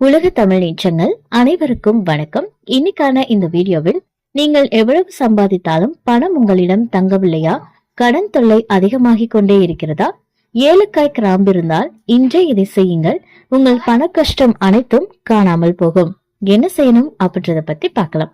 உலக தமிழ் நீச்சங்கள் அனைவருக்கும் வணக்கம். இன்னைக்கான இந்த வீடியோவில் நீங்கள் எவ்வளவு சம்பாதித்தாலும் பணம் உங்களிடம் தங்கவில்லையா? கடன் தொல்லை அதிகமாகிக் கொண்டே இருக்கிறதா? ஏலக்காய் கிராம்பு இருந்தால் இன்றே இதை செய்யுங்கள். உங்கள் பண கஷ்டம் அனைத்தும் காணாமல் போகும். என்ன செய்யணும் அப்படின்றத பத்தி பார்க்கலாம்.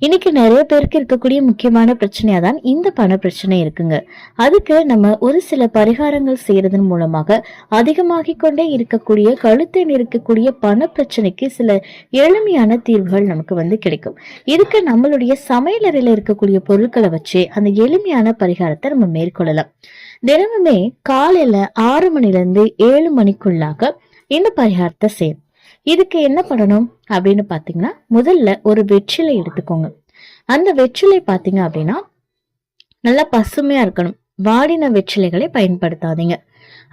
இன்னைக்கு நிறைய பேருக்கு இருக்கக்கூடிய முக்கியமான பிரச்சனையா தான் இந்த பண பிரச்சனை இருக்குங்க. அதுக்கு நம்ம ஒரு சில பரிகாரங்கள் செய்யறதன் மூலமாக அதிகமாகிக் கொண்டே இருக்கக்கூடிய கழுத்தில் இருக்கக்கூடிய பண பிரச்சனைக்கு சில எளிமையான தீர்வுகள் நமக்கு வந்து கிடைக்கும். இதுக்கு நம்மளுடைய சமையலறையில இருக்கக்கூடிய பொருட்களை வச்சு அந்த எளிமையான பரிகாரத்தை நம்ம மேற்கொள்ளலாம். தினமுமே காலையில ஆறு மணில இருந்து ஏழு மணிக்குள்ளாக இந்த பரிகாரத்தை செய்யும் இதுக்கு என்ன பண்ணணும் அப்படின்னு பார்த்தீங்கன்னா முதல்ல ஒரு வெற்றிலை எடுத்துக்கோங்க. அந்த வெற்றிலை பார்த்தீங்க அப்படின்னா நல்லா பசுமையாக இருக்கணும். வாடின வெற்றிலைகளை பயன்படுத்தாதீங்க.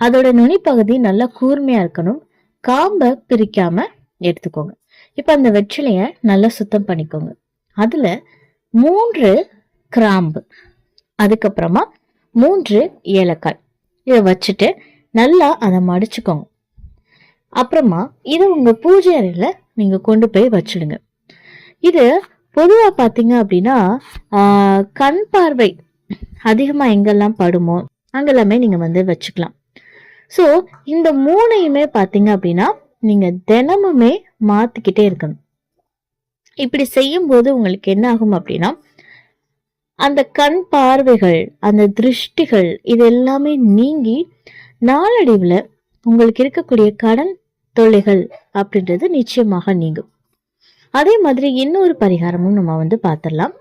அதோட நுனிப்பகுதி நல்லா கூர்மையாக இருக்கணும். காம்பை பிரிக்காமல் எடுத்துக்கோங்க. இப்போ அந்த வெற்றிலையை நல்லா சுத்தம் பண்ணிக்கோங்க. அதில் மூன்று கிராம்பு அதுக்கப்புறமா மூன்று ஏலக்காய். இதை வச்சுட்டு நல்லா அதை மடிச்சுக்கோங்க. அப்புறமா இதை உங்க பூஜை அறையில நீங்க கொண்டு போய் வச்சிடுங்க. இது பொதுவா பார்த்தீங்க அப்படின்னா ஆஹ், கண் பார்வை அதிகமா எங்கெல்லாம் படுமோ அங்கெல்லாமே நீங்க வந்து வச்சுக்கலாம். ஸோ இந்த மூணையுமே பார்த்தீங்க அப்படின்னா நீங்க தினமுமே மாத்திக்கிட்டே இருக்கணும். இப்படி செய்யும் போது உங்களுக்கு என்ன ஆகும் அப்படின்னா அந்த கண் பார்வைகள் அந்த திருஷ்டிகள் இது எல்லாமே நீங்கி நாளடைவில் உங்களுக்கு இருக்கக்கூடிய கடன் தொல்லைகள் அப்படின்றது நிச்சயமாக நீங்கும். அதே மாதிரி இன்னொரு பரிகாரமும் நம்ம வந்து பார்த்துடலாம்.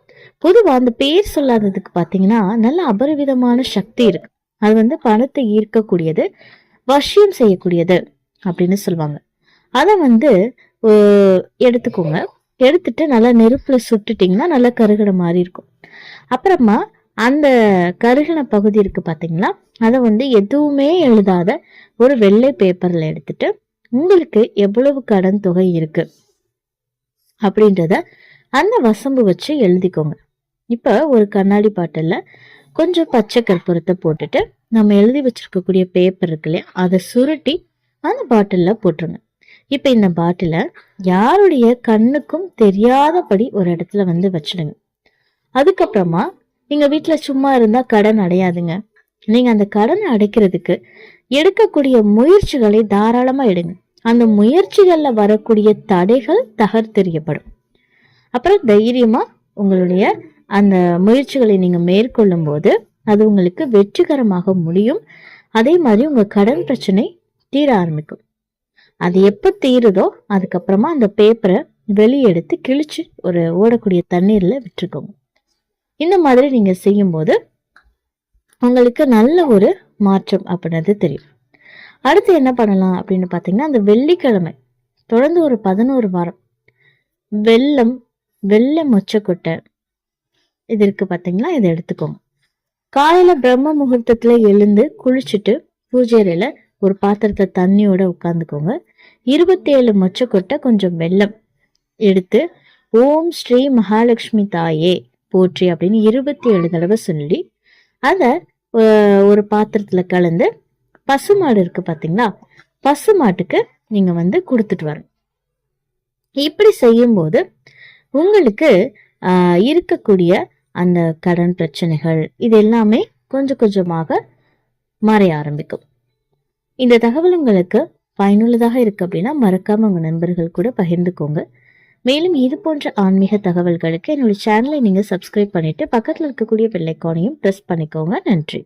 பொதுவாக அந்த பேர் சொல்லாததுக்கு பார்த்தீங்கன்னா நல்ல அபரிவிதமான சக்தி இருக்கு. அது வந்து பணத்தை ஈர்க்கக்கூடியது வசியம் செய்யக்கூடியது அப்படின்னு சொல்லுவாங்க. அதை வந்து எடுத்துக்கோங்க. எடுத்துட்டு நல்லா நெருப்புல சுட்டுட்டிங்கன்னா நல்லா கருகிற மாதிரி இருக்கும். அப்புறமா அந்த கருகின பகுதி இருக்கு பார்த்தீங்களா? அதை வந்து எதுவுமே எழுதாத ஒரு வெள்ளை பேப்பர்ல எடுத்துட்டு உங்களுக்கு எவ்வளவு கடன் தொகை இருக்கு? அப்படின்றத அந்த வசம்பு வச்சு எழுதிக்கோங்க. இப்ப ஒரு கண்ணாடி பாட்டில் கொஞ்சம் பச்சை கற்பூரத்தை போட்டுட்டு நம்ம எழுதி வச்சிருக்கக்கூடிய பேப்பர் இருக்கு இல்லையா அதை சுருட்டி அந்த பாட்டில போட்டுருங்க. இப்ப இந்த பாட்டில யாருடைய கண்ணுக்கும் தெரியாதபடி ஒரு இடத்துல வந்து வச்சிடுங்க. அதுக்கப்புறமா நீங்க வீட்ல சும்மா இருந்தா கடன் அடையாதுங்க. நீங்க அந்த கடனை அடைக்கிறதுக்கு எடுக்கக்கூடிய முயற்சிகளை தாராளமா எடுங்க. அந்த முயற்சிகளில் வரக்கூடிய தடைகள் தகர்த்தெறியப்படும். அப்புறம் தைரியமாக உங்களுடைய அந்த முயற்சிகளை நீங்கள் மேற்கொள்ளும் போது அது உங்களுக்கு வெற்றிகரமாக முடியும். அதே மாதிரி உங்கள் கடன் பிரச்சனை தீர ஆரம்பிக்கும். அது எப்போ தீருதோ அதுக்கப்புறமா அந்த பேப்பரை வெளியே எடுத்து கிழிச்சு ஒரு ஓடக்கூடிய தண்ணீரில் விட்டுருக்கோங்க. இந்த மாதிரி நீங்கள் செய்யும்போது உங்களுக்கு நல்ல ஒரு மாற்றம் அப்படின்றது தெரியும். அடுத்து என்ன பண்ணலாம் அப்படின்னு பார்த்தீங்கன்னா அந்த வெள்ளிக்கிழமை தொடர்ந்து ஒரு பதினோரு வாரம் வெள்ளம் வெள்ளை மொச்சக்கொட்டை இது இருக்கு பார்த்தீங்களா இதை எடுத்துக்கோங்க. காலையில் பிரம்ம முகூர்த்தத்தில் எழுந்து குளிச்சுட்டு பூஜை ஒரு பாத்திரத்தை தண்ணியோட உட்காந்துக்கோங்க இருபத்தி ஏழு மொச்சக்கொட்டை கொஞ்சம் வெல்லம் எடுத்து ஓம் ஸ்ரீ மகாலட்சுமி தாயே போற்றி அப்படின்னு இருபத்தி ஏழு தடவை சொல்லி அதை ஒரு பாத்திரத்தில் கலந்து பசுமாடு இருக்கு பாத்தீங்களா? பசுமாட்டுக்கு நீங்க வந்து கொடுத்துட்டு வரணும். இப்படி செய்யும்போது உங்களுக்கு இருக்கக்கூடிய அந்த கடன் பிரச்சனைகள் இது எல்லாமே கொஞ்சம் கொஞ்சமாக மறைய ஆரம்பிக்கும். இந்த தகவல் உங்களுக்கு பயனுள்ளதாக இருக்கு அப்படின்னா மறக்காம உங்க நண்பர்கள் கூட பகிர்ந்துக்கோங்க. மேலும் இது போன்ற ஆன்மீக தகவல்களுக்கு என்னோட சேனலை நீங்க சப்ஸ்கிரைப் பண்ணிட்டு பக்கத்தில் இருக்கக்கூடிய பெல்லைக்கானையும் ப்ரெஸ் பண்ணிக்கோங்க. நன்றி.